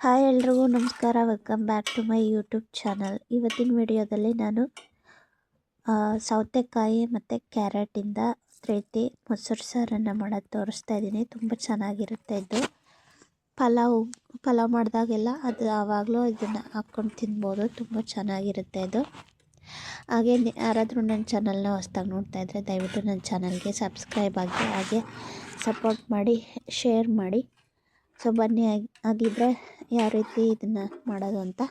Hi ಎಲ್ರಿಗೂ ನಮಸ್ಕಾರ. Welcome back to my YouTube channel ಇವತ್ತಿನ ವಿಡಿಯೋದಲ್ಲಿ ನಾನು ಸೌತೆಕಾಯಿ ಮತ್ತು ಕ್ಯಾರೆಟಿಂದ ರೀತಿ ಮೊಸರು ಸಾರನ್ನು ಮಾಡೋದು ತೋರಿಸ್ತಾ ಇದ್ದೀನಿ. ತುಂಬ ಚೆನ್ನಾಗಿರುತ್ತೆ ಇದು. ಪಲಾವ್ ಪಲಾವ್ ಮಾಡಿದಾಗೆಲ್ಲ ಅದು ಆವಾಗಲೂ ಇದನ್ನು ಹಾಕ್ಕೊಂಡು ತಿನ್ಬೋದು. ತುಂಬ ಚೆನ್ನಾಗಿರುತ್ತೆ ಇದು. ಹಾಗೆ ಯಾರಾದರೂ ನನ್ನ ಚಾನಲ್ನ ಹೊಸ್ದಾಗಿ ನೋಡ್ತಾ ಇದ್ದರೆ ದಯವಿಟ್ಟು ನನ್ನ ಚಾನಲ್ಗೆ ಸಬ್ಸ್ಕ್ರೈಬ್ ಆಗಿ, ಹಾಗೆ ಸಪೋರ್ಟ್ ಮಾಡಿ ಶೇರ್ ಮಾಡಿ. ಸೊ ಬನ್ನಿ ಯಾವ ರೀತಿ ಇದನ್ನು ಮಾಡೋದು ಅಂತ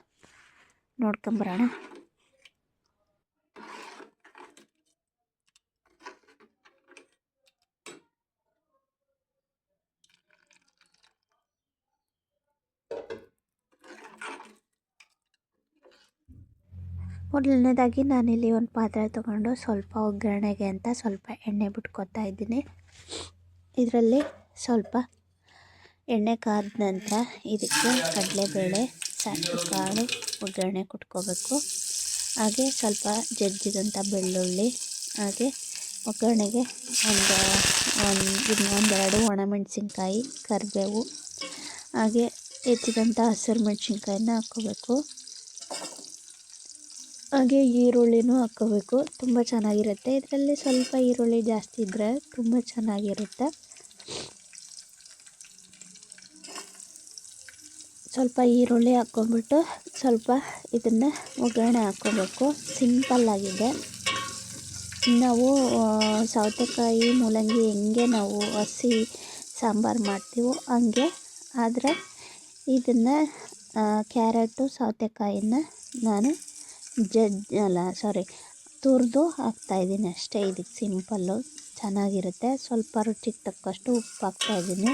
ನೋಡ್ಕೊಂಬರೋಣ. ಮೊದಲನೇದಾಗಿ ನಾನಿಲ್ಲಿ ಒಂದು ಪಾತ್ರೆ ತೊಗೊಂಡು ಸ್ವಲ್ಪ ಒಗ್ಗರಣೆಗೆ ಅಂತ ಸ್ವಲ್ಪ ಎಣ್ಣೆ ಬಿಟ್ಕೊತಾ ಇದ್ದೀನಿ. ಇದರಲ್ಲಿ ಸ್ವಲ್ಪ ಎಣ್ಣೆ ಕಾದ ನಂತರ ಇದಕ್ಕೆ ಕಡಲೆಬೇಳೆ ಸಾಸಿವೆ ಕಾಳು ಒಗ್ಗರಣೆ ಕುಟ್ಕೋಬೇಕು. ಹಾಗೆ ಸ್ವಲ್ಪ ಜಜ್ಜಿದಂಥ ಬೆಳ್ಳುಳ್ಳಿ, ಹಾಗೆ ಒಗ್ಗರಣೆಗೆ ಒಂದು ಒಂದು ಇನ್ನೊಂದೆರಡು ಒಣಮೆಣಸಿನ್ಕಾಯಿ, ಕರಿಬೇವು, ಹಾಗೆ ಹೆಚ್ಚಿದಂಥ ಹಸಿರು ಮೆಣಸಿನ್ಕಾಯಿನ ಹಾಕ್ಕೋಬೇಕು. ಹಾಗೆ ಈರುಳ್ಳಿನೂ ಹಾಕ್ಕೋಬೇಕು. ತುಂಬ ಚೆನ್ನಾಗಿರುತ್ತೆ. ಇದರಲ್ಲಿ ಸ್ವಲ್ಪ ಈರುಳ್ಳಿ ಜಾಸ್ತಿ ಇದ್ದರೆ ತುಂಬ ಚೆನ್ನಾಗಿರುತ್ತೆ. ಸ್ವಲ್ಪ ಈರುಳ್ಳಿ ಹಾಕ್ಕೊಂಬಿಟ್ಟು ಸ್ವಲ್ಪ ಇದನ್ನು ಒಗ್ಗರಣೆ ಹಾಕ್ಕೋಬೇಕು. ಸಿಂಪಲ್ಲಾಗಿದೆ ನಾವು ಸೌತೆಕಾಯಿ, ಮೂಲಂಗಿ ಹೆಂಗೆ ನಾವು ಹಸಿ ಸಾಂಬಾರು ಮಾಡ್ತೀವೋ ಹಂಗೆ, ಆದರೆ ಇದನ್ನು ಕ್ಯಾರೆಟು, ಸೌತೆಕಾಯಿನ ನಾನು ಜಜ್ ಅಲ್ಲ ಸಾರಿ ತುರಿದು ಹಾಕ್ತಾಯಿದ್ದೀನಿ ಅಷ್ಟೇ. ಇದಕ್ಕೆ ಸಿಂಪಲ್ಲು ಚೆನ್ನಾಗಿರುತ್ತೆ. ಸ್ವಲ್ಪ ರುಚಿಗೆ ತಕ್ಕಷ್ಟು ಉಪ್ಪು ಹಾಕ್ತಾಯಿದ್ದೀನಿ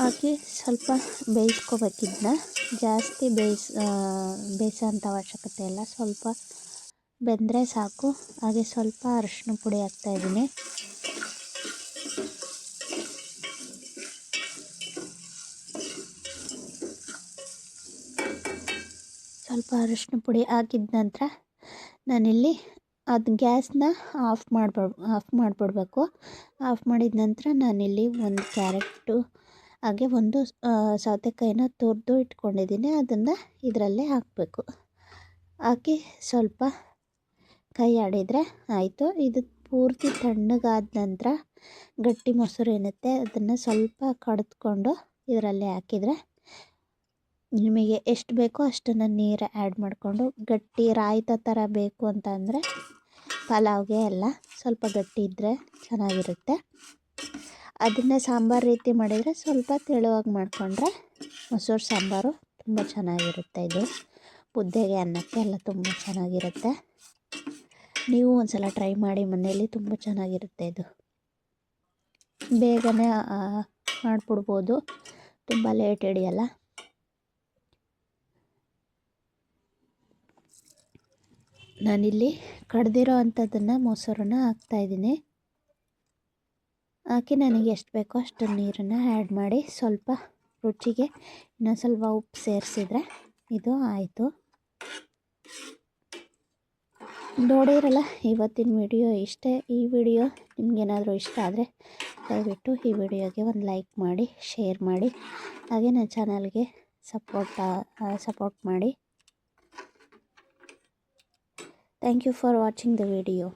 ಹಾಕಿ ಸ್ವಲ್ಪ ಬೇಯಿಸ್ಕೋಬೇಕಿದ್ನ. ಜಾಸ್ತಿ ಬೇಯಿಸ್ ಬೇಯಿಸೋಂಥ ಅವಶ್ಯಕತೆ ಇಲ್ಲ. ಸ್ವಲ್ಪ ಬೆಂದರೆ ಸಾಕು. ಹಾಗೆ ಸ್ವಲ್ಪ ಅರಿಶಿನ ಪುಡಿ ಹಾಕ್ತಾಯಿದ್ದೀನಿ ಸ್ವಲ್ಪ ಅರಿಶಿನ ಪುಡಿ ಹಾಕಿದ ನಂತರ ನಾನಿಲ್ಲಿ ಅದು ಗ್ಯಾಸ್ನ ಆಫ್ ಮಾಡ್ಬ, ಆಫ್ ಮಾಡಿಬಿಡ್ಬೇಕು. ಆಫ್ ಮಾಡಿದ ನಂತರ ನಾನಿಲ್ಲಿ ಒಂದು ಕ್ಯಾರೆಟು ಹಾಗೆ ಒಂದು ಸೌತೆಕಾಯಿನ ತುರಿದು ಇಟ್ಕೊಂಡಿದ್ದೀನಿ. ಅದನ್ನು ಇದರಲ್ಲೇ ಹಾಕಬೇಕು. ಹಾಕಿ ಸ್ವಲ್ಪ ಕೈ ಆಡಿದರೆ ಆಯಿತು. ಇದು ಪೂರ್ತಿ ತಣ್ಣಗಾದ ನಂತರ ಗಟ್ಟಿ ಮೊಸರು ಏನಿರುತ್ತೆ ಅದನ್ನು ಸ್ವಲ್ಪ ಕಡಿದ್ಕೊಂಡು ಇದರಲ್ಲೇ ಹಾಕಿದರೆ ನಿಮಗೆ ಎಷ್ಟು ಬೇಕೋ ಅಷ್ಟನ್ನು ನೀರು ಆ್ಯಡ್ ಮಾಡಿಕೊಂಡು ಗಟ್ಟಿ ರಾಯಿತ ಥರ ಬೇಕು ಅಂತ ಅಂದರೆ ಪಲಾವ್ಗೆ ಎಲ್ಲ ಸ್ವಲ್ಪ ಗಟ್ಟಿ ಇದ್ದರೆ ಚೆನ್ನಾಗಿರುತ್ತೆ. ಅದನ್ನೇ ಸಾಂಬಾರು ರೀತಿ ಮಾಡಿದರೆ ಸ್ವಲ್ಪ ತೆಳುವಾಗಿ ಮಾಡಿಕೊಂಡ್ರೆ ಮೊಸರು ಸಾಂಬಾರು ತುಂಬ ಚೆನ್ನಾಗಿರುತ್ತೆ ಇದು. ಮುದ್ದೆಗೆ ಅನ್ನಕ್ಕೆ ಎಲ್ಲ ತುಂಬ ಚೆನ್ನಾಗಿರುತ್ತೆ. ನೀವು ಒಂದ್ಸಲ ಟ್ರೈ ಮಾಡಿ ಮನೆಯಲ್ಲಿ ತುಂಬ ಚೆನ್ನಾಗಿರುತ್ತೆ ಇದು. ಬೇಗನೆ ಮಾಡಿಬಿಡ್ಬೋದು. ತುಂಬ ಲೇಟ್ ಹಿಡಿಯಲ್ಲ. ನಾನಿಲ್ಲಿ ಕಡ್ದಿರೋ ಅಂಥದ್ದನ್ನು ಮೊಸರನ್ನ ಹಾಕ್ತಾಯಿದ್ದೀನಿ ಹಾಕಿ ನನಗೆ ಎಷ್ಟು ಬೇಕೋ ಅಷ್ಟು ನೀರನ್ನು ಆ್ಯಡ್ ಮಾಡಿ ಸ್ವಲ್ಪ ರುಚಿಗೆ ಇನ್ನೊಂದು ಸ್ವಲ್ಪ ಉಪ್ಪು ಸೇರಿಸಿದ್ರೆ ಇದು ಆಯಿತು. ನೋಡಿರಲ್ಲ ಇವತ್ತಿನ ವಿಡಿಯೋ ಇಷ್ಟೇ. ಈ ವಿಡಿಯೋ ನಿಮಗೇನಾದರೂ ಇಷ್ಟ ಆದರೆ ದಯವಿಟ್ಟು ಈ ವಿಡಿಯೋಗೆ ಒಂದು ಲೈಕ್ ಮಾಡಿ ಶೇರ್ ಮಾಡಿ. ಹಾಗೆ ನನ್ನ ಚಾನಲ್ಗೆ ಸಪೋರ್ಟ್ ಸಪೋರ್ಟ್ ಮಾಡಿ. Thank you for watching the video